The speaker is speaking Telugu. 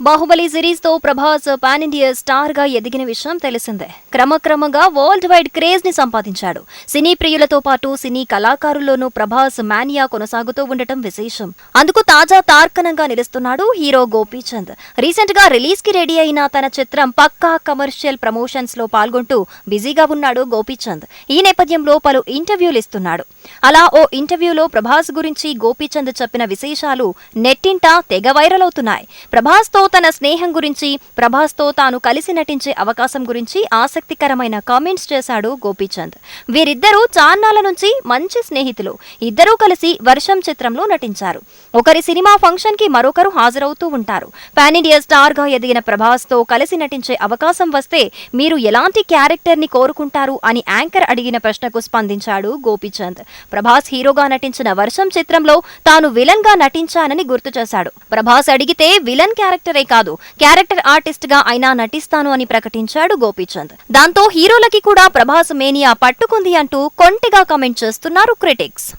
బాహుబలి సిరీస్తో ప్రభాస్ పాన్ ఇండియా స్టార్గా ఎదిగిన విషయం తెలిసిందే. క్రమక్రమంగా వరల్డ్ వైడ్ క్రేజ్ని సంపాదించాడు. సినీ ప్రియులతో పాటు సినీ కళాకారుల్లోనూ ప్రభాస్ మానియా కొనసాగుతూ ఉండటం విశేషం. అందుకు తాజా తార్కణంగా నిలుస్తున్నాడు హీరో గోపీచంద్. రీసెంట్గా రిలీజ్కి రెడీ అయిన తన చిత్రం పక్కా కమర్షియల్ ప్రమోషన్స్లో పాల్గొంటూ బిజీగా ఉన్నాడు గోపీచంద్. ఈ నేపథ్యంలో పలు ఇంటర్వ్యూలు ఇస్తున్నాడు. అలా ఓ ఇంటర్వ్యూలో ప్రభాస్ గురించి గోపీచంద్ చెప్పిన విశేషాలు నెట్టింటా తెగ వైరల్ అవుతున్నాయి. ప్రభాస్తో తన స్నేహం గురించి ప్రభాస్తో తాను కలిసి నటించే అవకాశం గురించి ఆసక్తికరమైన కామెంట్స్ చేశాడు గోపీచంద్. వీరిద్దరూ చాన్నాల నుంచి మంచి స్నేహితులు. ఇద్దరూ కలిసి వర్షం చిత్రంలో నటించారు. ఒకరి సినిమా ఫంక్షన్కి మరొకరు హాజరవుతూ ఉంటారు. పాన్ ఇండియా స్టార్గా ఎదిగిన ప్రభాస్తో కలిసి నటించే అవకాశం వస్తే మీరు ఎలాంటి క్యారెక్టర్ని కోరుకుంటారు అని యాంకర్ అడిగిన ప్రశ్నకు స్పందించాడు గోపీచంద్. ప్రభాస్ హీరోగా నటించిన వర్షం చిత్రంలో తాను విలన్గా నటించానని గుర్తు చేశాడు. ప్రభాస్ అడిగితే విలన్ క్యారెక్టర్ కాదు. క్యారెక్టర్ ఆర్టిస్ట్గా అయినా నటిస్తాను అని ప్రకటించాడు గోపీచంద్. దాంతో హీరోలకి కూడా ప్రభాస్ మేనియా పట్టుకుంది అంటూ కొంటిగా కమెంట్ చేస్తున్నారు క్రిటిక్స్.